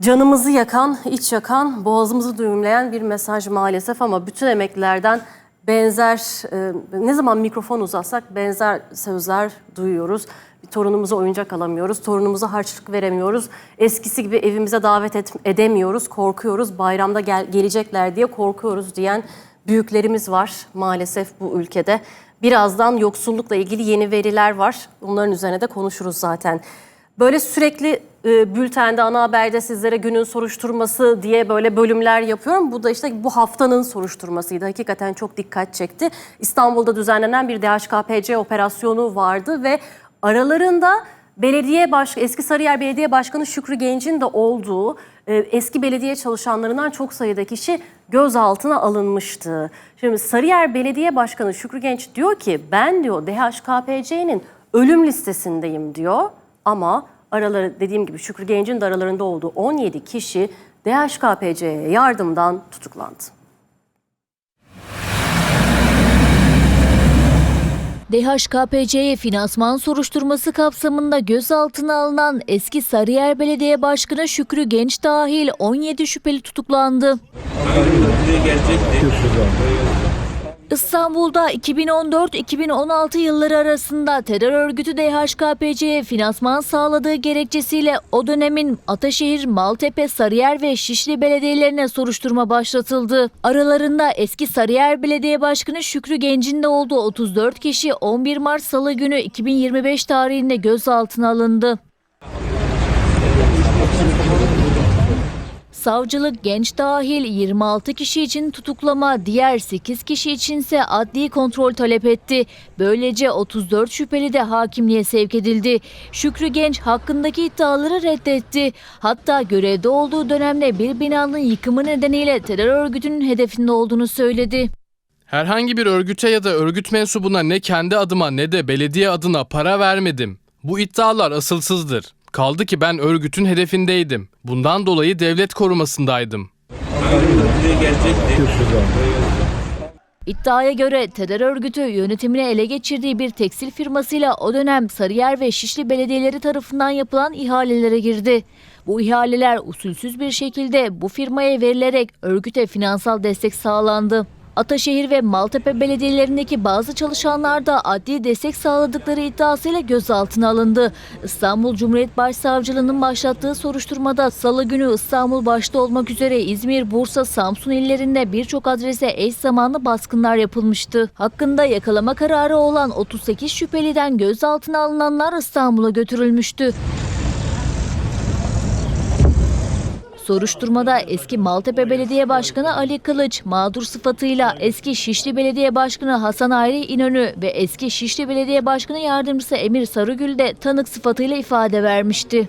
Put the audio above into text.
Canımızı yakan, iç yakan, boğazımızı düğümleyen bir mesaj maalesef ama bütün emeklilerden benzer, e, ne zaman mikrofon uzatsak benzer sözler duyuyoruz. Torunumuza oyuncak alamıyoruz, torunumuza harçlık veremiyoruz. Eskisi gibi evimize davet et- edemiyoruz, korkuyoruz. Bayramda gel- gelecekler diye korkuyoruz diyen büyüklerimiz var maalesef bu ülkede. Birazdan yoksullukla ilgili yeni veriler var. Bunların üzerine de konuşuruz zaten. Böyle sürekli e, bültende, ana haberde sizlere günün soruşturması diye böyle bölümler yapıyorum. Bu da işte bu haftanın soruşturmasıydı. Hakikaten çok dikkat çekti. İstanbul'da düzenlenen bir DHKPC operasyonu vardı ve aralarında belediye baş, eski Sarıyer Belediye Başkanı Şükrü Genç'in de olduğu e, eski belediye çalışanlarından çok sayıda kişi gözaltına alınmıştı. Şimdi Sarıyer Belediye Başkanı Şükrü Genç diyor ki ben diyor DHKPC'nin ölüm listesindeyim diyor. Ama araları dediğim gibi Şükrü Genç'in de aralarında olduğu 17 kişi DHKPC'ye yardımdan tutuklandı. DHKPC'ye finansman soruşturması kapsamında gözaltına alınan eski Sarıyer Belediye Başkanı Şükrü Genç dahil 17 şüpheli tutuklandı. İstanbul'da 2014-2016 yılları arasında terör örgütü DHKPC'ye finansman sağladığı gerekçesiyle o dönemin Ataşehir, Maltepe, Sarıyer ve Şişli belediyelerine soruşturma başlatıldı. Aralarında eski Sarıyer Belediye Başkanı Şükrü Genç'in de olduğu 34 kişi 11 Mart Salı günü 2025 tarihinde gözaltına alındı. Savcılık genç dahil 26 kişi için tutuklama, diğer 8 kişi içinse adli kontrol talep etti. Böylece 34 şüpheli de hakimliğe sevk edildi. Şükrü Genç hakkındaki iddiaları reddetti. Hatta görevde olduğu dönemde bir binanın yıkımı nedeniyle terör örgütünün hedefinde olduğunu söyledi. Herhangi bir örgüte ya da örgüt mensubuna ne kendi adıma ne de belediye adına para vermedim. Bu iddialar asılsızdır. Kaldı ki ben örgütün hedefindeydim. Bundan dolayı devlet korumasındaydım. İddiaya göre terör örgütü yönetimini ele geçirdiği bir tekstil firmasıyla o dönem Sarıyer ve Şişli belediyeleri tarafından yapılan ihalelere girdi. Bu ihaleler usulsüz bir şekilde bu firmaya verilerek örgüte finansal destek sağlandı. Ataşehir ve Maltepe belediyelerindeki bazı çalışanlar da adli destek sağladıkları iddiasıyla gözaltına alındı. İstanbul Cumhuriyet Başsavcılığı'nın başlattığı soruşturmada salı günü İstanbul başta olmak üzere İzmir, Bursa, Samsun illerinde birçok adrese eş zamanlı baskınlar yapılmıştı. Hakkında yakalama kararı olan 38 şüpheliden gözaltına alınanlar İstanbul'a götürülmüştü. Soruşturmada eski Maltepe Belediye Başkanı Ali Kılıç, mağdur sıfatıyla eski Şişli Belediye Başkanı Hasan Ayri İnönü ve eski Şişli Belediye Başkanı Yardımcısı Emir Sarıgül de tanık sıfatıyla ifade vermişti.